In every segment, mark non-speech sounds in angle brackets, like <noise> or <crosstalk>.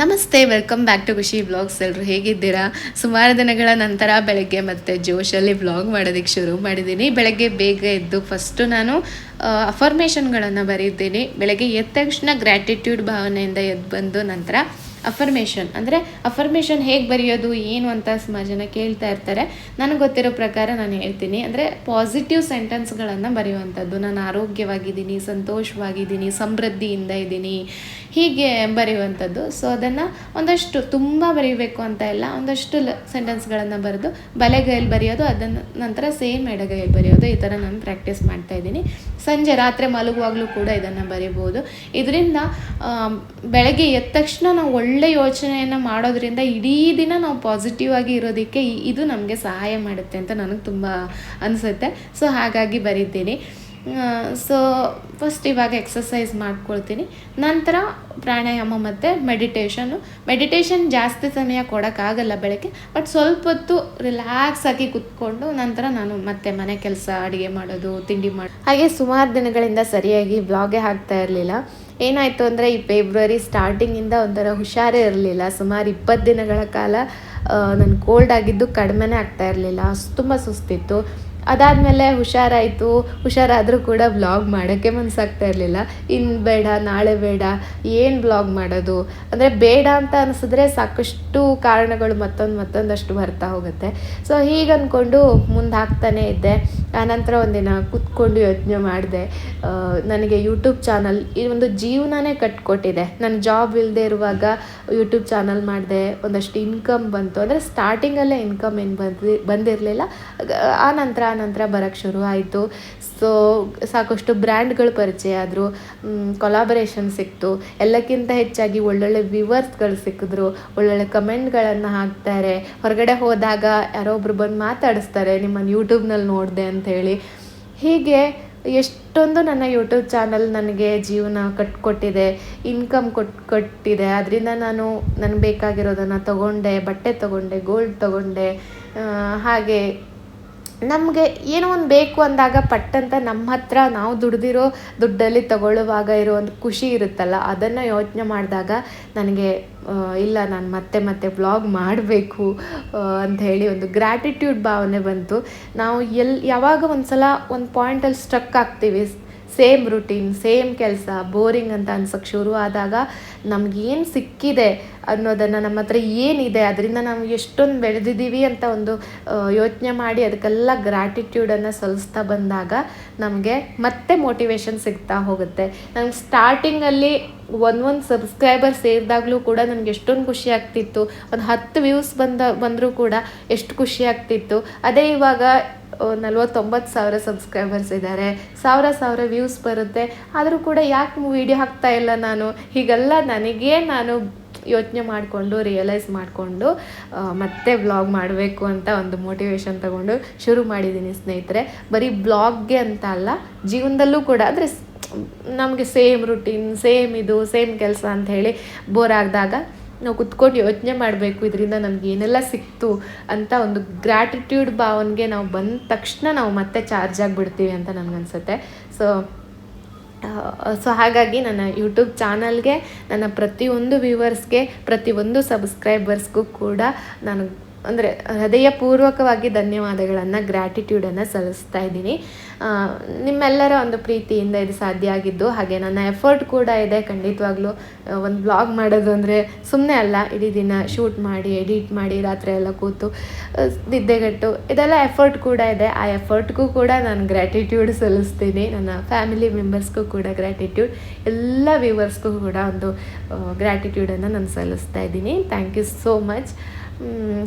ನಮಸ್ತೆ welcome back to Khushi vlogs ಎಲ್ಲರೂ ಹೇಗಿದ್ದೀರಾ? ಸುಮಾರು ದಿನಗಳ ನಂತರ ಬೆಳಗ್ಗೆ ಮತ್ತೆ ಜೋಶಲ್ಲಿ ಬ್ಲಾಗ್ ಮಾಡೋದಕ್ಕೆ ಶುರು ಮಾಡಿದ್ದೀನಿ. ಬೆಳಗ್ಗೆ ಬೇಗ ಎದ್ದು ಫಸ್ಟು ನಾನು ಅಫರ್ಮೇಷನ್ಗಳನ್ನು ಬರೀತೀನಿ. ಬೆಳಗ್ಗೆ ಎದ್ದ ತಕ್ಷಣ ಗ್ರ್ಯಾಟಿಟ್ಯೂಡ್ ಭಾವನೆಯಿಂದ ಎದ್ದು ಬಂದು ನಂತರ ಅಫರ್ಮೇಷನ್ ಅಂದರೆ ಅಫರ್ಮೇಷನ್ ಹೇಗೆ ಬರೆಯೋದು, ಏನು ಅಂತ ಸುಮಾರು ಜನ ಕೇಳ್ತಾ ಇರ್ತಾರೆ. ನನಗೆ ಗೊತ್ತಿರೋ ಪ್ರಕಾರ ನಾನು ಹೇಳ್ತೀನಿ. ಅಂದರೆ ಪಾಸಿಟಿವ್ ಸೆಂಟೆನ್ಸ್ಗಳನ್ನು ಬರೆಯುವಂಥದ್ದು. ನಾನು ಆರೋಗ್ಯವಾಗಿದ್ದೀನಿ, ಸಂತೋಷವಾಗಿದ್ದೀನಿ, ಸಮೃದ್ಧಿಯಿಂದ ಇದ್ದೀನಿ. ಹೀಗೆ ಬರೆಯುವಂಥದ್ದು. ಸೊ ಅದನ್ನು ಒಂದಷ್ಟು ತುಂಬ ಬರೀಬೇಕು ಅಂತ ಇಲ್ಲ, ಒಂದಷ್ಟು ಸೆಂಟೆನ್ಸ್ಗಳನ್ನು ಬರೆದು ಬಲೆಗೈಯಲ್ಲಿ ಬರೆಯೋದು, ಅದನ್ನು ನಂತರ ಸೇಮ್ ಎಡಗೈಯಲ್ಲಿ ಬರೆಯೋದು. ಈ ಥರ ನಾನು ಪ್ರಾಕ್ಟೀಸ್ ಮಾಡ್ತಾ ಇದ್ದೀನಿ. ಸಂಜೆ ರಾತ್ರಿ ಮಲಗುವಾಗಲೂ ಕೂಡ ಇದನ್ನು ಬರಿಬೋದು. ಇದರಿಂದ ಬೆಳಗ್ಗೆ ಎದ್ದ ತಕ್ಷಣ ನಾವು ಒಳ್ಳೆ ಯೋಚನೆಯನ್ನು ಮಾಡೋದ್ರಿಂದ ಇಡೀ ದಿನ ನಾವು ಪಾಸಿಟಿವ್ ಆಗಿ ಇರೋದಕ್ಕೆ ಇದು ನಮಗೆ ಸಹಾಯ ಮಾಡುತ್ತೆ ಅಂತ ನನಗೆ ತುಂಬ ಅನಿಸುತ್ತೆ. ಸೊ ಹಾಗಾಗಿ ಬರೀತೀನಿ. ಸೊ ಫಸ್ಟ್ ಇವಾಗ ಎಕ್ಸಸೈಸ್ ಮಾಡ್ಕೊಳ್ತೀನಿ. ನಂತರ ಪ್ರಾಣಾಯಾಮ ಮತ್ತು ಮೆಡಿಟೇಷನ್ನು ಮೆಡಿಟೇಷನ್ ಜಾಸ್ತಿ ಸಮಯ ಕೊಡೋಕ್ಕಾಗಲ್ಲ ಬೆಳಗ್ಗೆ ಬಟ್ ಸ್ವಲ್ಪ ಹೊತ್ತು ರಿಲ್ಯಾಕ್ಸ್ ಆಗಿ ಕುತ್ಕೊಂಡು ನಂತರ ನಾನು ಮತ್ತೆ ಮನೆ ಕೆಲಸ, ಅಡುಗೆ ಮಾಡೋದು, ತಿಂಡಿ ಮಾಡಿ, ಹಾಗೆ ಸುಮಾರು ದಿನಗಳಿಂದ ಸರಿಯಾಗಿ ಬ್ಲಾಗೇ ಹಾಕ್ತಾ ಇರಲಿಲ್ಲ. ಏನಾಯಿತು ಅಂದರೆ ಈ ಫೆಬ್ರವರಿ ಸ್ಟಾರ್ಟಿಂಗಿಂದ ಒಂಥರ ಹುಷಾರೇ ಇರಲಿಲ್ಲ. ಸುಮಾರು ಇಪ್ಪತ್ತು ದಿನಗಳ ಕಾಲ ನನ್ನ ಕೋಲ್ಡ್ ಆಗಿದ್ದು ಕಡಿಮೆನೇ ಆಗ್ತಾ ಇರಲಿಲ್ಲ. ತುಂಬ ಸುಸ್ತಿತ್ತು. ಅದಾದಮೇಲೆ ಹುಷಾರಾಯಿತು, ಹುಷಾರಾದರೂ ಕೂಡ ಬ್ಲಾಗ್ ಮಾಡೋಕ್ಕೆ ಮನಸ್ಸಾಗ್ತಾ ಇರಲಿಲ್ಲ. ಇನ್ನು ಬೇಡ, ನಾಳೆ ಬೇಡ, ಏನು ಬ್ಲಾಗ್ ಮಾಡೋದು? ಅಂದರೆ ಬೇಡ ಅಂತ ಅನಿಸಿದ್ರೆ ಸಾಕಷ್ಟು ಕಾರಣಗಳು ಮತ್ತೊಂದು ಮತ್ತೊಂದಷ್ಟು ಬರ್ತಾ ಹೋಗುತ್ತೆ. ಸೊ ಹೀಗೆ ಅಂದ್ಕೊಂಡು ಮುಂದೆ ಹಾಕ್ತಾನೇ ಇದ್ದೆ. ಆನಂತರ ಒಂದಿನ ಕುತ್ಕೊಂಡು ಯೋಚನೆ ಮಾಡಿದೆ. ನನಗೆ ಯೂಟ್ಯೂಬ್ ಚಾನಲ್ ಈ ಒಂದು ಜೀವನನೇ ಕಟ್ಕೊಟ್ಟಿದೆ. ನಾನು ಜಾಬ್ ಇಲ್ಲದೆ ಇರುವಾಗ ಯೂಟ್ಯೂಬ್ ಚಾನಲ್ ಮಾಡಿದೆ. ಒಂದಷ್ಟು ಇನ್ಕಮ್ ಬಂತು. ಅಂದರೆ ಸ್ಟಾರ್ಟಿಂಗಲ್ಲೇ ಇನ್ಕಮ್ ಏನು ಬಂದು, ಬಂದಿರಲಿಲ್ಲ. ಆನಂತರ ಆನಂತರ ಬರೋಕ್ಕೆ ಶುರು ಆಯಿತು. ಸೊ ಸಾಕಷ್ಟು ಬ್ರ್ಯಾಂಡ್ಗಳು ಪರಿಚಯ ಆದರು ಕೊಲಾಬರೇಷನ್ ಸಿಕ್ತು. ಎಲ್ಲಕ್ಕಿಂತ ಹೆಚ್ಚಾಗಿ ಒಳ್ಳೊಳ್ಳೆ ವ್ಯೂವರ್ಸ್ಗಳು ಸಿಕ್ಕಿದ್ರು. ಒಳ್ಳೊಳ್ಳೆ ಕಮೆಂಟ್ಗಳನ್ನು ಹಾಕ್ತಾರೆ. ಹೊರಗಡೆ ಹೋದಾಗ ಯಾರೋ ಒಬ್ರು ಬಂದು ಮಾತಾಡಿಸ್ತಾರೆ ನಿಮ್ಮನ್ನು ಯೂಟ್ಯೂಬ್ನಲ್ಲಿ ನೋಡಿದೆ ಅಂಥೇಳಿ ಹೀಗೆ ಎಷ್ಟೊಂದು ನನ್ನ ಯೂಟ್ಯೂಬ್ ಚಾನಲ್ ನನಗೆ ಜೀವನ ಕಟ್ಕೊಟ್ಟಿದೆ ಇನ್ಕಮ್ ಕೊಟ್, ಕೊಟ್ಟಿದೆ. ಅದರಿಂದ ನಾನು ನನಗೆ ಬೇಕಾಗಿರೋದನ್ನು ತಗೊಂಡೆ, ಬಟ್ಟೆ ತಗೊಂಡೆ ಗೋಲ್ಡ್ ತಗೊಂಡೆ ಹಾಗೆ ನಮಗೆ ಏನೋ ಒಂದು ಬೇಕು ಅಂದಾಗ ಪಟ್ಟಂತ ನಮ್ಮ ಹತ್ರ ನಾವು ದುಡ್ದಿರೋ ದುಡ್ಡಲ್ಲಿ ತಗೊಳ್ಳುವಾಗ ಇರೋ ಒಂದು ಖುಷಿ ಇರುತ್ತಲ್ಲ, ಅದನ್ನು ಯೋಚನೆ ಮಾಡಿದಾಗ ನನಗೆ ಇಲ್ಲ, ನಾನು ಮತ್ತೆ ಮತ್ತೆ ಬ್ಲಾಗ್ ಮಾಡಬೇಕು ಅಂತ ಹೇಳಿ ಒಂದು ಗ್ರ್ಯಾಟಿಟ್ಯೂಡ್ ಭಾವನೆ ಬಂತು. ನಾವು ಎಲ್ಲಿ ಯಾವಾಗ ಒಂದು ಸಲ ಒಂದು ಪಾಯಿಂಟಲ್ಲಿ ಸ್ಟ್ರಕ್ ಆಗ್ತೀವಿ ಸೇಮ್ ರುಟೀನ್ ಸೇಮ್ ಕೆಲಸ ಬೋರಿಂಗ್ ಅಂತ ಅನ್ಸೋಕ್ಕೆ ಶುರು ಆದಾಗ ನಮಗೇನು ಸಿಕ್ಕಿದೆ ಅನ್ನೋದನ್ನು ನಮ್ಮ ಹತ್ರ ಏನಿದೆ, ಅದರಿಂದ ನಾವು ಎಷ್ಟೊಂದು ಬೆಳೆದಿದ್ದೀವಿ ಅಂತ ಒಂದು ಯೋಚನೆ ಮಾಡಿ ಅದಕ್ಕೆಲ್ಲ ಗ್ರ್ಯಾಟಿಟ್ಯೂಡನ್ನು ಸಲ್ಲಿಸ್ತಾ ಬಂದಾಗ ನಮಗೆ ಮತ್ತೆ ಮೋಟಿವೇಶನ್ ಸಿಗ್ತಾ ಹೋಗುತ್ತೆ. ನಂಗೆ ಸ್ಟಾರ್ಟಿಂಗಲ್ಲಿ ಒಂದೊಂದು ಸಬ್ಸ್ಕ್ರೈಬರ್ ಸೇರಿದಾಗಲೂ ಕೂಡ ನಮ್ಗೆ ಎಷ್ಟೊಂದು ಖುಷಿ ಆಗ್ತಿತ್ತು. ಒಂದು ಹತ್ತು ವ್ಯೂಸ್ ಬಂದ, ಬಂದರೂ ಕೂಡ ಎಷ್ಟು ಖುಷಿ ಆಗ್ತಿತ್ತು. ಅದೇ ಇವಾಗ ನಲ್ವತ್ತೊಂಬತ್ತು ಸಾವಿರ ಸಬ್ಸ್ಕ್ರೈಬರ್ಸ್ ಇದ್ದಾರೆ ಸಾವಿರ ಸಾವಿರ ವ್ಯೂಸ್ ಬರುತ್ತೆ. ಆದರೂ ಕೂಡ ಯಾಕೆ ವೀಡಿಯೋ ಹಾಕ್ತಾ ಇಲ್ಲ ನಾನು? ಹೀಗೆಲ್ಲ ನನಗೇ ನಾನು ಯೋಚನೆ ಮಾಡಿಕೊಂಡು ರಿಯಲೈಸ್ ಮಾಡಿಕೊಂಡು ಮತ್ತೆ ಬ್ಲಾಗ್ ಮಾಡಬೇಕು ಅಂತ ಒಂದು ಮೋಟಿವೇಶನ್ ತಗೊಂಡು ಶುರು ಮಾಡಿದ್ದೀನಿ ಸ್ನೇಹಿತರೆ. ಬರೀ ಬ್ಲಾಗ್ಗೆ ಅಂತ ಅಲ್ಲ, ಜೀವನದಲ್ಲೂ ಕೂಡ ಅಂದರೆ ನಮಗೆ ಸೇಮ್ ರುಟೀನ್ ಸೇಮ್ ಇದು ಸೇಮ್ ಕೆಲಸ ಅಂತ ಹೇಳಿ ಬೋರ್ ಆಗಿದಾಗ ನಾವು ಕುತ್ಕೊಂಡು ಯೋಚನೆ ಮಾಡಬೇಕು, ಇದರಿಂದ ನಮ್ಗೆ ಏನೆಲ್ಲ ಸಿಕ್ತು ಅಂತ ಒಂದು ಗ್ರ್ಯಾಟಿಟ್ಯೂಡ್ ಭಾವನೆಗೆ ನಾವು ಬಂದ ತಕ್ಷಣ ನಾವು ಮತ್ತೆ ಚಾರ್ಜ್ ಆಗಿಬಿಡ್ತೀವಿ ಅಂತ ನನಗನ್ಸುತ್ತೆ ಸೊ ಸೊ ಹಾಗಾಗಿ ನನ್ನ ಯೂಟ್ಯೂಬ್ ಚಾನಲ್ಗೆ ನನ್ನ ಪ್ರತಿಯೊಂದು ವ್ಯೂವರ್ಸ್ಗೆ ಪ್ರತಿಯೊಂದು ಸಬ್ಸ್ಕ್ರೈಬರ್ಸ್ಗೂ ಕೂಡ ನಾನು ಅಂದರೆ ಹೃದಯಪೂರ್ವಕವಾಗಿ ಧನ್ಯವಾದಗಳನ್ನು ಗ್ರ್ಯಾಟಿಟ್ಯೂಡನ್ನು ಸಲ್ಲಿಸ್ತಾ ಇದ್ದೀನಿ. ನಿಮ್ಮೆಲ್ಲರ ಒಂದು ಪ್ರೀತಿಯಿಂದ ಇದು ಸಾಧ್ಯ ಆಗಿದ್ದು, ಹಾಗೆ ನನ್ನ ಎಫರ್ಟ್ ಕೂಡ ಇದೆ. ಖಂಡಿತವಾಗ್ಲೂ ಒಂದು ಬ್ಲಾಗ್ ಮಾಡೋದು ಅಂದರೆ ಸುಮ್ಮನೆ ಅಲ್ಲ, ಇಡೀ ದಿನ ಶೂಟ್ ಮಾಡಿ ಎಡಿಟ್ ಮಾಡಿ, ರಾತ್ರಿ ಎಲ್ಲ ಕೂತು ನಿದ್ದೆಗಟ್ಟು, ಇದೆಲ್ಲ ಎಫರ್ಟ್ ಕೂಡ ಇದೆ. ಆ ಎಫರ್ಟ್ಗೂ ಕೂಡ ನಾನು ಗ್ರ್ಯಾಟಿಟ್ಯೂಡ್ ಸಲ್ಲಿಸ್ತೀನಿ. ನನ್ನ ಫ್ಯಾಮಿಲಿ ಮೆಂಬರ್ಸ್ಗೂ ಕೂಡ ಗ್ರ್ಯಾಟಿಟ್ಯೂಡ್ ಎಲ್ಲ ವ್ಯೂವರ್ಸ್ಗೂ ಕೂಡ ಒಂದು ಗ್ರ್ಯಾಟಿಟ್ಯೂಡನ್ನು ನಾನು ಸಲ್ಲಿಸ್ತಾ ಇದ್ದೀನಿ. ಥ್ಯಾಂಕ್ ಯು ಸೋ ಮಚ್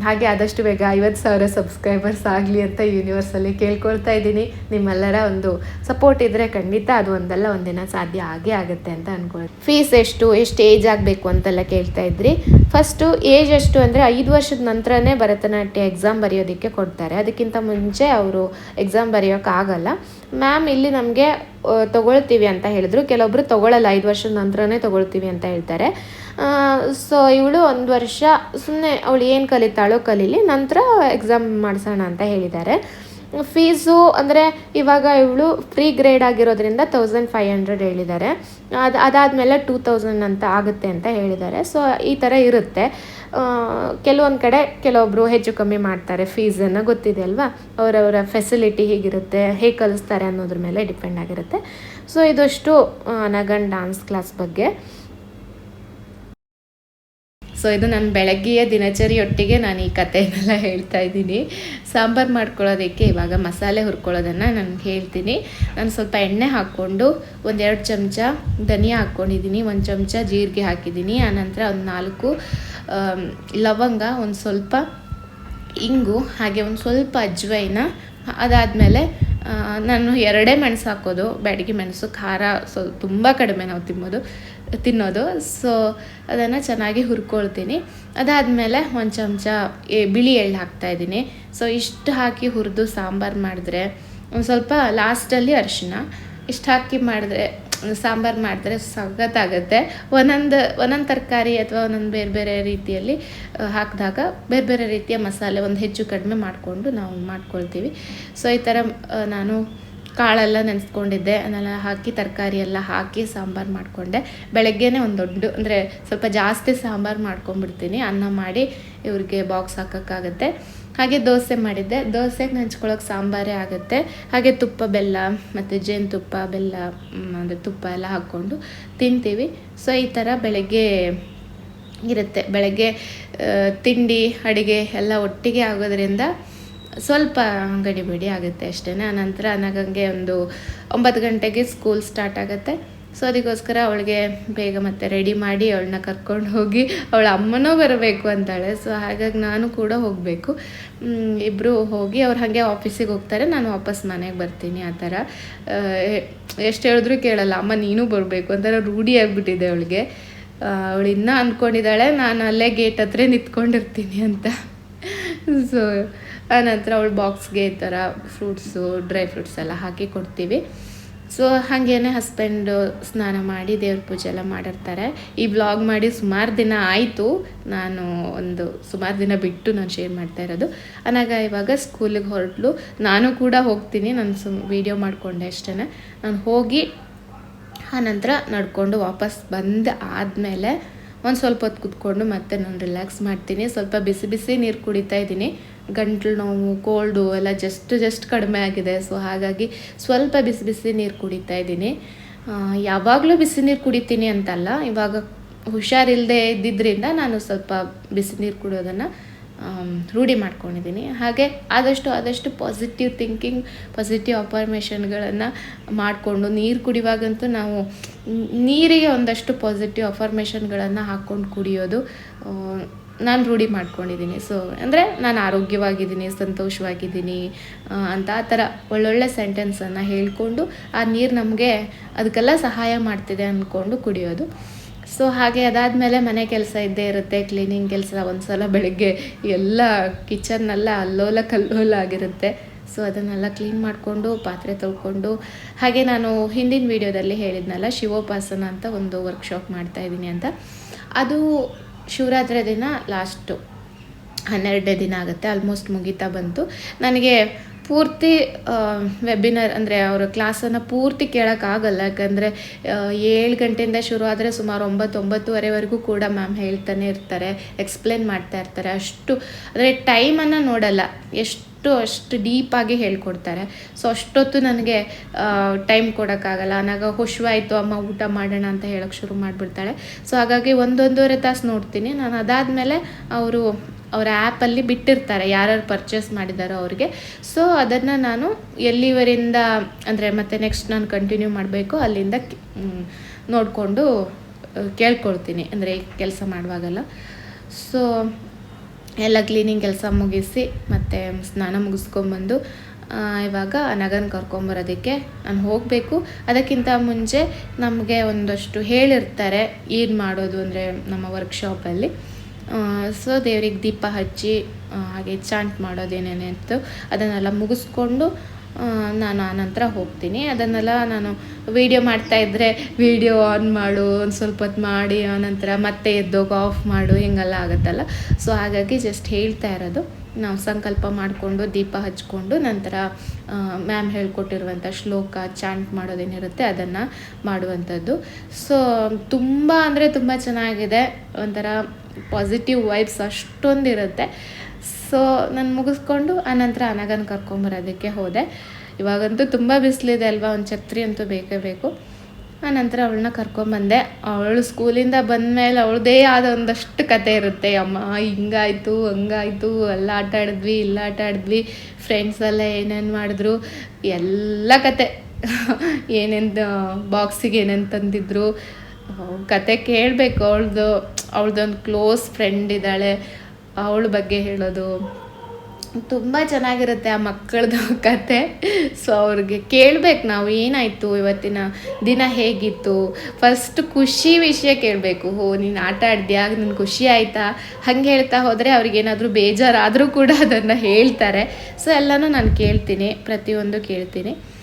ಹಾಗೆ ಆದಷ್ಟು ಬೇಗ ಐವತ್ತು ಸಾವಿರ ಸಬ್ಸ್ಕ್ರೈಬರ್ಸ್ ಆಗಲಿ ಅಂತ ಯೂನಿವರ್ಸಲ್ಲಿ ಕೇಳ್ಕೊಳ್ತಾ ಇದ್ದೀನಿ. ನಿಮ್ಮೆಲ್ಲರ ಒಂದು ಸಪೋರ್ಟ್ ಇದ್ದರೆ ಖಂಡಿತ ಅದು ಒಂದಲ್ಲ, ಒಂದಿನ ಸಾಧ್ಯ ಆಗೇ ಆಗುತ್ತೆ ಅಂತ ಅನ್ಕೊಳ್ತೀನಿ. ಫೀಸ್ ಎಷ್ಟು ಎಷ್ಟು ಏಜ್ ಆಗಬೇಕು ಅಂತೆಲ್ಲ ಕೇಳ್ತಾ ಇದ್ರಿ. ಫಸ್ಟು ಏಜ್ ಎಷ್ಟು ಅಂದರೆ ಐದು ವರ್ಷದ ನಂತರನೇ ಭರತನಾಟ್ಯ ಎಕ್ಸಾಮ್ ಬರೆಯೋದಕ್ಕೆ ಕೊಡ್ತಾರೆ. ಅದಕ್ಕಿಂತ ಮುಂಚೆ ಅವರು ಎಕ್ಸಾಮ್ ಬರೆಯೋಕ್ಕಾಗಲ್ಲ ಮ್ಯಾಮ್ ಇಲ್ಲಿ ನಮಗೆ ತಗೊಳ್ತೀವಿ ಅಂತ ಹೇಳಿದ್ರು. ಕೆಲವೊಬ್ರು ತಗೊಳ್ಳಲ್ಲ ಐದು ವರ್ಷದ ನಂತರನೇ ತಗೊಳ್ತೀವಿ ಅಂತ ಹೇಳ್ತಾರೆ. ಸೊ ಇವಳು ಒಂದು ವರ್ಷ ಸುಮ್ಮನೆ ಅವಳು ಏನು ಕಲಿತಾಳೋ ಕಲೀಲಿ, ನಂತರ ಎಕ್ಸಾಮ್ ಮಾಡಿಸೋಣ ಅಂತ ಹೇಳಿದ್ದಾರೆ ಫೀಸು ಅಂದರೆ ಇವಾಗ ಇವಳು ಫ್ರೀ ಗ್ರೇಡ್ ಆಗಿರೋದ್ರಿಂದ ತೌಸಂಡ್ ಫೈವ್ ಹಂಡ್ರೆಡ್ ಹೇಳಿದ್ದಾರೆ ಅದು, ಅದಾದಮೇಲೆ ಟೂ ತೌಸಂಡ್ ಅಂತ ಆಗುತ್ತೆ ಅಂತ ಹೇಳಿದ್ದಾರೆ ಸೊ ಈ ಥರ ಇರುತ್ತೆ. ಕೆಲವೊಂದು ಕಡೆ ಕೆಲವೊಬ್ಬರು ಹೆಚ್ಚು ಕಮ್ಮಿ ಮಾಡ್ತಾರೆ ಫೀಸನ್ನು ಗೊತ್ತಿದೆ ಅಲ್ವಾ? ಅವರವರ ಫೆಸಿಲಿಟಿ ಹೇಗಿರುತ್ತೆ, ಹೇಗೆ ಕಲಿಸ್ತಾರೆ ಅನ್ನೋದ್ರ ಮೇಲೆ ಡಿಪೆಂಡ್ ಆಗಿರುತ್ತೆ. ಸೊ ಇದಷ್ಟು ನಗನ್ ಡಾನ್ಸ್ ಕ್ಲಾಸ್ ಬಗ್ಗೆ. ಸೊ ಇದು ನನ್ನ ಬೆಳಗ್ಗೆಯ ದಿನಚರಿಯೊಟ್ಟಿಗೆ ನಾನು ಈ ಕಥೆಯನ್ನೆಲ್ಲ ಹೇಳ್ತಾ ಇದ್ದೀನಿ. ಸಾಂಬಾರು ಮಾಡ್ಕೊಳ್ಳೋದಕ್ಕೆ ಇವಾಗ ಮಸಾಲೆ ಹುರ್ಕೊಳ್ಳೋದನ್ನು ನಾನು ಹೇಳ್ತೀನಿ. ನಾನು ಸ್ವಲ್ಪ ಎಣ್ಣೆ ಹಾಕ್ಕೊಂಡು ಒಂದೆರಡು ಚಮಚ ಧನಿಯಾ ಹಾಕ್ಕೊಂಡಿದ್ದೀನಿ. ಒಂದು ಚಮಚ ಜೀರಿಗೆ ಹಾಕಿದ್ದೀನಿ. ಆನಂತರ ಒಂದು ನಾಲ್ಕು ಲವಂಗ, ಒಂದು ಸ್ವಲ್ಪ ಇಂಗು, ಹಾಗೆ ಒಂದು ಸ್ವಲ್ಪ ಅಜ್ವೈನ, ಅದಾದಮೇಲೆ ನಾನು ಎರಡೇ ಮೆಣಸು ಹಾಕೋದು. ಬ್ಯಾಡಗಿ ಮೆಣಸು, ಖಾರ ಸ್ವಲ್ಪ ತುಂಬ ಕಡಿಮೆ ನಾವು ತಿನ್ನೋದು. ತಿನ್ನೋದು. ಸೊ ಅದನ್ನು ಚೆನ್ನಾಗಿ ಹುರ್ಕೊಳ್ತೀನಿ. ಅದಾದಮೇಲೆ ಒಂದು ಚಮಚ ಬಿಳಿ ಎಳ್ಳು ಹಾಕ್ತಾಯಿದ್ದೀನಿ ಸೊ ಇಷ್ಟು ಹಾಕಿ ಹುರಿದು ಸಾಂಬಾರು ಮಾಡಿದ್ರೆ, ಒಂದು ಸ್ವಲ್ಪ ಲಾಸ್ಟಲ್ಲಿ ಅರಿಶಿನ, ಇಷ್ಟು ಹಾಕಿ ಮಾಡಿದ್ರೆ, ಸಾಂಬಾರು ಮಾಡಿದ್ರೆ ಸಖತ್ತಾಗುತ್ತೆ. ಒಂದೊಂದು ಒಂದೊಂದು ತರಕಾರಿ ಅಥವಾ ಒಂದೊಂದು ಬೇರೆ ಬೇರೆ ರೀತಿಯಲ್ಲಿ ಹಾಕಿದಾಗ ಬೇರೆ ಬೇರೆ ರೀತಿಯ ಮಸಾಲೆ ಒಂದು ಹೆಚ್ಚು ಕಡಿಮೆ ಮಾಡಿಕೊಂಡು ನಾವು ಮಾಡ್ಕೊಳ್ತೀವಿ. ಸೊ ಈ ಥರ ನಾನು ಕಾಳೆಲ್ಲ ನೆನೆಸ್ಕೊಂಡಿದ್ದೆ. ಅದನ್ನೆಲ್ಲ ಹಾಕಿ, ತರಕಾರಿ ಎಲ್ಲ ಹಾಕಿ ಸಾಂಬಾರು ಮಾಡಿಕೊಂಡೆ. ಬೆಳಗ್ಗೆನೇ ಒಂದು ದೊಡ್ಡ, ಅಂದರೆ ಸ್ವಲ್ಪ ಜಾಸ್ತಿ ಸಾಂಬಾರು ಮಾಡ್ಕೊಂಡ್ಬಿಡ್ತೀನಿ. ಅನ್ನ ಮಾಡಿ ಇವ್ರಿಗೆ ಬಾಕ್ಸ್ ಹಾಕೋಕ್ಕಾಗತ್ತೆ. ಹಾಗೆ ದೋಸೆ ಮಾಡಿದ್ದೆ. ದೋಸೆಗೆ ನೆಂಚ್ಕೊಳ್ಳೋಕೆ ಸಾಂಬಾರೇ ಆಗುತ್ತೆ. ಹಾಗೆ ತುಪ್ಪ, ಬೆಲ್ಲ, ಮತ್ತು ಜೇನುತುಪ್ಪ ಬೆಲ್ಲ ಅಂದರೆ ತುಪ್ಪ ಎಲ್ಲ ಹಾಕ್ಕೊಂಡು ತಿಂತೀವಿ. ಸೊ ಈ ಥರ ಬೆಳಗ್ಗೆ ಇರುತ್ತೆ. ಬೆಳಗ್ಗೆ ತಿಂಡಿ, ಅಡುಗೆ ಎಲ್ಲ ಒಟ್ಟಿಗೆ ಆಗೋದ್ರಿಂದ ಸ್ವಲ್ಪ ಗಡಿಬಿಡಿ ಆಗುತ್ತೆ ಅಷ್ಟೇ. ಆನಂತರ ನನಗೆ ಒಂದು ಒಂಬತ್ತು ಗಂಟೆಗೆ ಸ್ಕೂಲ್ ಸ್ಟಾರ್ಟ್ ಆಗುತ್ತೆ. ಸೊ ಅದಕ್ಕೋಸ್ಕರ ಅವಳಿಗೆ ಬೇಗ ಮತ್ತೆ ರೆಡಿ ಮಾಡಿ ಅವಳನ್ನ ಕರ್ಕೊಂಡು ಹೋಗಿ ಅವಳ ಅಮ್ಮನೂ ಬರಬೇಕು ಅಂತಾಳೆ. ಸೊ ಹಾಗಾಗಿ ನಾನು ಕೂಡ ಹೋಗಬೇಕು. ಇಬ್ಬರು ಹೋಗಿ ಅವ್ರು ಹಾಗೆ ಆಫೀಸಿಗೆ ಹೋಗ್ತಾರೆ. ನಾನು ವಾಪಸ್ ಮನೆಗೆ ಬರ್ತೀನಿ ಆ ಥರ. ಎಷ್ಟು ಹೇಳಿದ್ರು ಕೇಳಲ್ಲ. ಅಮ್ಮ, ನೀನು ಬರಬೇಕು ಅಂತಾರೆ ರೂಢಿ ಆಗಿಬಿಟ್ಟಿದೆ ಅವಳಿಗೆ. ಅವಳು ಇನ್ನೂ ಅಂದ್ಕೊಂಡಿದ್ದಾಳೆ. ನಾನು ಅಲ್ಲೇ ಗೇಟ್ ಹತ್ರ ನಿಂತ್ಕೊಂಡಿರ್ತೀನಿ ಅಂತ. <laughs> ಸೊ ಆನಂತರ ಅವಳು ಬಾಕ್ಸ್ಗೆ ಈ ಥರ ಫ್ರೂಟ್ಸು ಡ್ರೈ ಫ್ರೂಟ್ಸ್ ಎಲ್ಲ ಹಾಕಿ ಕೊಡ್ತೀವಿ. ಸೊ ಹಾಗೇನೆ ಹಸ್ಬೆಂಡು ಸ್ನಾನ ಮಾಡಿ ದೇವ್ರ ಪೂಜೆ ಎಲ್ಲ ಮಾಡಿರ್ತಾರೆ. ಈ ಬ್ಲಾಗ್ ಮಾಡಿ ಸುಮಾರು ದಿನ ಆಯಿತು. ನಾನು ಒಂದು ಸುಮಾರು ದಿನ ಬಿಟ್ಟು ನಾನು ಶೇರ್ ಮಾಡ್ತಾ ಇರೋದು. ಅನಾಗ ಇವಾಗ ಸ್ಕೂಲಿಗೆ ಹೊರಟ್ಲು. ನಾನು ಕೂಡ ಹೋಗ್ತೀನಿ. ನಾನು ಸುಮ್ ವೀಡಿಯೋ ಮಾಡಿಕೊಂಡೆ ಅಷ್ಟೇ ನಾನು ಹೋಗಿ ಆನಂತರ ನಡ್ಕೊಂಡು ವಾಪಸ್ ಬಂದು ಆದಮೇಲೆ ಒಂದು ಸ್ವಲ್ಪ ಹೊತ್ತು ಕುತ್ಕೊಂಡು ಮತ್ತೆ ನಾನು ರಿಲ್ಯಾಕ್ಸ್ ಮಾಡ್ತೀನಿ. ಸ್ವಲ್ಪ ಬಿಸಿ ಬಿಸಿ ನೀರು ಕುಡಿತಾ ಇದ್ದೀನಿ. ಗಂಟ್ಲು ನೋವು ಕೋಲ್ಡು ಎಲ್ಲ ಜಸ್ಟ್ ಜಸ್ಟ್ ಕಡಿಮೆ ಆಗಿದೆ. ಸೊ ಹಾಗಾಗಿ ಸ್ವಲ್ಪ ಬಿಸಿ ಬಿಸಿ ನೀರು ಕುಡಿತಾ ಇದ್ದೀನಿ. ಯಾವಾಗಲೂ ಬಿಸಿ ನೀರು ಕುಡಿತೀನಿ ಅಂತಲ್ಲ, ಇವಾಗ ಹುಷಾರಿಲ್ಲದೆ ಇದ್ದಿದ್ದರಿಂದ ನಾನು ಸ್ವಲ್ಪ ಬಿಸಿ ನೀರು ಕುಡಿಯೋದನ್ನು ರೂಢಿ ಮಾಡ್ಕೊಂಡಿದ್ದೀನಿ. ಹಾಗೆ ಆದಷ್ಟು ಆದಷ್ಟು ಪಾಸಿಟಿವ್ ಥಿಂಕಿಂಗ್ ಪಾಸಿಟಿವ್ ಅಫರ್ಮೇಷನ್ಗಳನ್ನು ಮಾಡಿಕೊಂಡು ನೀರು ಕುಡಿಯುವಾಗಂತೂ ನಾವು ನೀರಿಗೆ ಒಂದಷ್ಟು ಪಾಸಿಟಿವ್ ಅಫರ್ಮೇಷನ್ಗಳನ್ನು ಹಾಕ್ಕೊಂಡು ಕುಡಿಯೋದು ನಾನು ರೂಢಿ ಮಾಡ್ಕೊಂಡಿದ್ದೀನಿ. ಸೊ ಅಂದರೆ ನಾನು ಆರೋಗ್ಯವಾಗಿದ್ದೀನಿ, ಸಂತೋಷವಾಗಿದ್ದೀನಿ ಅಂತ ಆ ಥರ ಒಳ್ಳೊಳ್ಳೆ ಸೆಂಟೆನ್ಸನ್ನು ಹೇಳ್ಕೊಂಡು ಆ ನೀರು ನಮಗೆ ಅದಕ್ಕೆಲ್ಲ ಸಹಾಯ ಮಾಡ್ತಿದೆ ಅಂದ್ಕೊಂಡು ಕುಡಿಯೋದು. ಸೊ ಹಾಗೆ ಅದಾದಮೇಲೆ ಮನೆ ಕೆಲಸ ಇದ್ದೇ ಇರುತ್ತೆ ಕ್ಲೀನಿಂಗ್ ಕೆಲಸ ಒಂದು ಸಲ ಬೆಳಗ್ಗೆ ಎಲ್ಲ ಕಿಚನ್ನೆಲ್ಲ ಅಲ್ಲೋಲ ಕಲ್ಲೋಲ ಆಗಿರುತ್ತೆ. ಸೊ ಅದನ್ನೆಲ್ಲ ಕ್ಲೀನ್ ಮಾಡಿಕೊಂಡು, ಪಾತ್ರೆ ತೊಳ್ಕೊಂಡು, ಹಾಗೆ ನಾನು ಹಿಂದಿನ ವೀಡಿಯೋದಲ್ಲಿ ಹೇಳಿದ್ನಲ್ಲ, ಶಿವೋಪಾಸನ ಅಂತ ಒಂದು ವರ್ಕ್ಶಾಪ್ ಮಾಡ್ತಾ ಇದ್ದೀನಿ ಅಂತ. ಅದು ಶಿವರಾತ್ರಿ ದಿನ ಲಾಸ್ಟು ಹನ್ನೆರಡನೇ ದಿನ ಆಗುತ್ತೆ ಆಲ್ಮೋಸ್ಟ್ ಮುಗೀತಾ ಬಂತು. ನನಗೆ ಪೂರ್ತಿ ವೆಬಿನರ್ ಅಂದರೆ ಅವರ ಕ್ಲಾಸನ್ನು ಪೂರ್ತಿ ಕೇಳೋಕ್ಕಾಗಲ್ಲ ಯಾಕಂದರೆ ಏಳು ಗಂಟೆಯಿಂದ ಶುರು ಆದರೆ ಸುಮಾರು ಒಂಬತ್ತು ಒಂಬತ್ತುವರೆವರೆಗೂ ಕೂಡ ಮ್ಯಾಮ್ ಹೇಳ್ತಾನೆ ಇರ್ತಾರೆ ಎಕ್ಸ್ಪ್ಲೇನ್ ಮಾಡ್ತಾ ಇರ್ತಾರೆ. ಅಷ್ಟು, ಅಂದರೆ ಟೈಮನ್ನು ನೋಡಲ್ಲ. ಎಷ್ಟು ಅಷ್ಟು ಅಷ್ಟು ಡೀಪಾಗಿ ಹೇಳ್ಕೊಡ್ತಾರೆ. ಸೊ ಅಷ್ಟೊತ್ತು ನನಗೆ ಟೈಮ್ ಕೊಡೋಕ್ಕಾಗಲ್ಲ. ನನಗೆ ಹುಷವಾಯಿತು ಅಮ್ಮ ಊಟ ಮಾಡೋಣ ಅಂತ ಹೇಳೋಕ್ಕೆ ಶುರು ಮಾಡಿಬಿಡ್ತಾಳೆ. ಸೊ ಹಾಗಾಗಿ ಒಂದೊಂದೂವರೆ ತಾಸು ನೋಡ್ತೀನಿ. ನಾನು ಅದಾದಮೇಲೆ ಅವರು, ಅವರ ಆ್ಯಪಲ್ಲಿ ಬಿಟ್ಟಿರ್ತಾರೆ. ಯಾರ್ಯಾರು ಪರ್ಚೇಸ್ ಮಾಡಿದಾರೋ ಅವ್ರಿಗೆ. ಸೊ ಅದನ್ನು ನಾನು ಎಲ್ಲಿವರಿಂದ, ಅಂದರೆ ಮತ್ತೆ ನೆಕ್ಸ್ಟ್ ನಾನು ಕಂಟಿನ್ಯೂ ಮಾಡಬೇಕು, ಅಲ್ಲಿಂದ ನೋಡಿಕೊಂಡು ಕೇಳ್ಕೊಳ್ತೀನಿ. ಅಂದರೆ ಕೆಲಸ ಮಾಡುವಾಗಲ್ಲ. ಸೊ ಎಲ್ಲ ಕ್ಲೀನಿಂಗ್ ಕೆಲಸ ಮುಗಿಸಿ ಮತ್ತು ಸ್ನಾನ ಮುಗಿಸ್ಕೊಂಬಂದು ಇವಾಗ ನಗನ್ ಕರ್ಕೊಂಬರೋದಕ್ಕೆ ನಾನು ಹೋಗಬೇಕು. ಅದಕ್ಕಿಂತ ಮುಂಚೆ ನಮಗೆ ಒಂದಷ್ಟು ಹೇಳಿರ್ತಾರೆ ಏನು ಮಾಡೋದು ಅಂದರೆ ನಮ್ಮ ವರ್ಕ್ಶಾಪಲ್ಲಿ ಸೊ ದೇವ್ರಿಗೆ ದೀಪ ಹಚ್ಚಿ ಹಾಗೆ ಚಾಂಟ್ ಅಂತ. ಅದನ್ನೆಲ್ಲ ಮುಗಿಸ್ಕೊಂಡು ನಾನು ಆನಂತರ ಹೋಗ್ತೀನಿ. ಅದನ್ನೆಲ್ಲ ನಾನು ವೀಡಿಯೋ ಇದ್ದರೆ ವೀಡಿಯೋ ಆನ್ ಮಾಡು, ಒಂದು ಸ್ವಲ್ಪ ಹೊತ್ತು ಮಾಡಿ ಆನಂತರ ಮತ್ತೆ ಎದ್ದೋಗಿ ಆಫ್ ಮಾಡು, ಹಿಂಗೆಲ್ಲ ಆಗುತ್ತಲ್ಲ. ಸೊ ಹಾಗಾಗಿ ಜಸ್ಟ್ ಹೇಳ್ತಾ ಇರೋದು. ನಾವು ಸಂಕಲ್ಪ ಮಾಡಿಕೊಂಡು, ದೀಪ ಹಚ್ಕೊಂಡು ನಂತರ ಮ್ಯಾಮ್ ಹೇಳ್ಕೊಟ್ಟಿರುವಂಥ ಶ್ಲೋಕ ಚಾಂಟ್ ಮಾಡೋದೇನಿರುತ್ತೆ ಅದನ್ನು ಮಾಡುವಂಥದ್ದು. ಸೊ ತುಂಬ ಅಂದರೆ ತುಂಬ ಚೆನ್ನಾಗಿದೆ. ಒಂಥರ ಪಾಸಿಟಿವ್ ವೈಬ್ಸ್ ಅಷ್ಟೊಂದಿರುತ್ತೆ. ಸೊ ನಾನು ಮುಗಿಸ್ಕೊಂಡು ಆನಂತರ ಅನಗನ್ ಕರ್ಕೊಂಬರೋದಕ್ಕೆ ಹೋದೆ. ಇವಾಗಂತೂ ತುಂಬ ಬಿಸಿಲಿದೆ ಅಲ್ವಾ? ಒಂದು ಛತ್ರಿ ಅಂತೂ ಬೇಕೇ ಬೇಕು. ಆನಂತರ ಅವಳನ್ನ ಕರ್ಕೊಂಬಂದೆ ಅವಳು ಸ್ಕೂಲಿಂದ ಬಂದಮೇಲೆ ಅವಳದೇ ಆದ ಒಂದಷ್ಟು ಕತೆ ಇರುತ್ತೆ. ಅಮ್ಮ, ಹಿಂಗಾಯ್ತು, ಹಂಗಾಯ್ತು ಅಲ್ಲ ಆಟ ಆಡಿದ್ವಿ, ಇಲ್ಲ ಆಟ ಆಡಿದ್ವಿ ಫ್ರೆಂಡ್ಸ್ ಎಲ್ಲ ಏನೇನು ಮಾಡಿದ್ರು, ಎಲ್ಲ ಕತೆ. ಏನೇನು ಬಾಕ್ಸಿಗೆ ಏನೇನು ತಂದಿದ್ರು ಕತೆ ಕೇಳಬೇಕು. ಅವಳದು, ಅವಳದೊಂದು ಕ್ಲೋಸ್ ಫ್ರೆಂಡ್ ಇದ್ದಾಳೆ. ಅವಳ ಬಗ್ಗೆ ಹೇಳೋದು. ತುಂಬ ಚೆನ್ನಾಗಿರುತ್ತೆ ಆ ಮಕ್ಕಳದು <laughs> ಕತೆ. ಸೊ ಅವ್ರಿಗೆ ಕೇಳಬೇಕು ನಾವು ಏನಾಯಿತು ಇವತ್ತಿನ ದಿನ ಹೇಗಿತ್ತು? ಫಸ್ಟ್ ಖುಷಿ ವಿಷಯ ಕೇಳಬೇಕು. ಓ ನೀನು ಆಟ ಆಡಿದ್ಯಾ? ನಿನ್ನ ಖುಷಿ ಆಯಿತಾ? ಹಂಗೆ ಹೇಳ್ತಾ ಹೋದರೆ ಅವ್ರಿಗೇನಾದರೂ ಬೇಜಾರಾದರೂ ಕೂಡ ಅದನ್ನು ಹೇಳ್ತಾರೆ. ಸೊ ಎಲ್ಲನೂ ನಾನು ಕೇಳ್ತೀನಿ. ಪ್ರತಿಯೊಂದು ಕೇಳ್ತೀನಿ.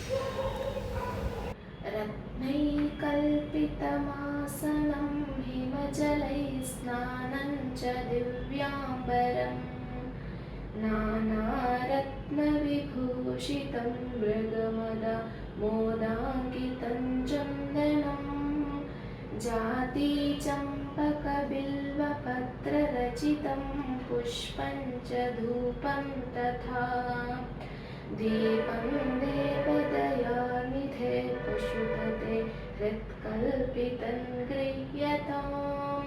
नानारत्नविभूषितं मृगमद मोदाङ्कितं चन्दनम् जातीचम्पकबिल्वपत्ररचितं पुष्पं च धूपं तथा। दीपं देवदयानिधे पशुपते हृत्कल्पितं गृह्यताम्।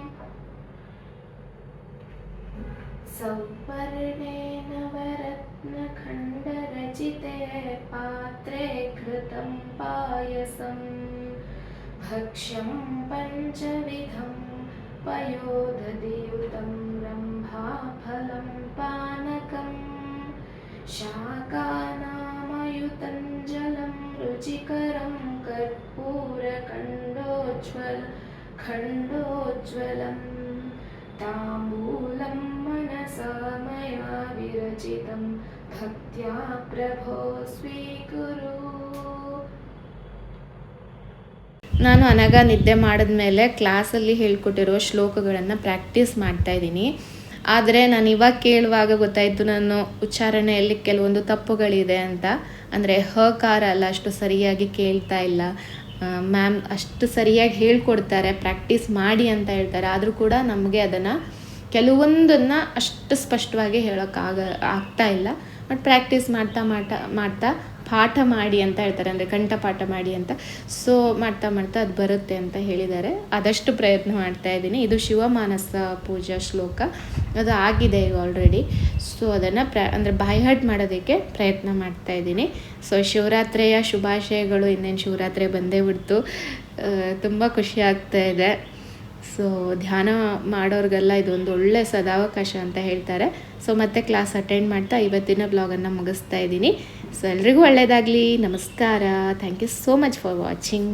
सौवर्णे नवरत्नखण्डरचिते पात्रे घृतं पायसं। भक्ष्यं पञ्चविधं पयोदधियुतं रम्भाफलं पानकम् शाकानामयुतं जलं रुचिकरं कर्पूरखण्डोज्ज्वल खण्डोज्ज्वलम् ताम्बूलं मनसा मया विरचितं भक्त्या प्रभो स्वीकुरु ನಾನು ಅನಗ ನಿದ್ದೆ ಮಾಡಿದ್ಮೇಲೆ ಕ್ಲಾಸಲ್ಲಿ ಹೇಳ್ಕೊಟ್ಟಿರೋ ಶ್ಲೋಕಗಳನ್ನು ಪ್ರಾಕ್ಟೀಸ್ ಮಾಡ್ತಾ ಇದ್ದೀನಿ ಆದರೆ ನಾನು ಇವಾಗ ಕೇಳುವಾಗ ಗೊತ್ತಾಯಿತು ನಾನು ಉಚ್ಚಾರಣೆಯಲ್ಲಿ ಕೆಲವೊಂದು ತಪ್ಪುಗಳಿದೆ ಅಂತ ಅಂದರೆ ಹಕಾರ ಅಲ್ಲ ಅಷ್ಟು ಸರಿಯಾಗಿ ಕೇಳ್ತಾ ಇಲ್ಲ ಮ್ಯಾಮ್ ಅಷ್ಟು ಸರಿಯಾಗಿ ಹೇಳ್ಕೊಡ್ತಾರೆ, ಪ್ರಾಕ್ಟೀಸ್ ಮಾಡಿ ಅಂತ ಹೇಳ್ತಾರೆ. ಆದರೂ ಕೂಡ ನಮಗೆ ಅದನ್ನು ಕೆಲವೊಂದನ್ನು ಅಷ್ಟು ಸ್ಪಷ್ಟವಾಗಿ ಹೇಳೋಕ್ಕಾಗ ಆಗ್ತಾ ಇಲ್ಲ. ಬಟ್ ಪ್ರಾಕ್ಟೀಸ್ ಮಾಡ್ತಾ ಮಾಡ್ತಾ ಮಾಡ್ತಾ ಪಾಠ ಮಾಡಿ ಅಂತ ಹೇಳ್ತಾರೆ, ಅಂದರೆ ಕಂಠಪಾಠ ಮಾಡಿ ಅಂತ. ಸೊ ಮಾಡ್ತಾ ಮಾಡ್ತಾ ಅದು ಬರುತ್ತೆ ಅಂತ ಹೇಳಿದ್ದಾರೆ. ಆದಷ್ಟು ಪ್ರಯತ್ನ ಮಾಡ್ತಾ ಇದ್ದೀನಿ. ಇದು ಶಿವಮಾನಸ ಪೂಜಾ ಶ್ಲೋಕ. ಅದು ಆಗಿದೆ ಈಗ ಆಲ್ರೆಡಿ ಸೊ ಅದನ್ನು ಪ್ರ, ಅಂದರೆ ಬಾಯ್ಹಾಟ್ ಮಾಡೋದಕ್ಕೆ ಪ್ರಯತ್ನ ಮಾಡ್ತಾ ಇದ್ದೀನಿ. ಸೊ ಶಿವರಾತ್ರಿಯ ಶುಭಾಶಯಗಳು ಇನ್ನೇನು ಶಿವರಾತ್ರಿ ಬಂದೇ ಬಿಡ್ತು. ತುಂಬ ಖುಷಿ ಆಗ್ತಾ ಇದೆ. ಸೊ ಧ್ಯಾನ ಮಾಡೋರಿಗೆಲ್ಲ ಇದೊಂದು ಒಳ್ಳೆ ಸದಾವಕಾಶ ಅಂತ ಹೇಳ್ತಾರೆ. ಸೊ ಮತ್ತೆ ಕ್ಲಾಸ್ ಅಟೆಂಡ್ ಮಾಡ್ತಾ ಇವತ್ತಿನ ಬ್ಲಾಗನ್ನು ಮುಗಿಸ್ತಾ ಇದ್ದೀನಿ. ಸೊ ಎಲ್ರಿಗೂ ಒಳ್ಳೆಯದಾಗಲಿ ನಮಸ್ಕಾರ. Thank you so much for watching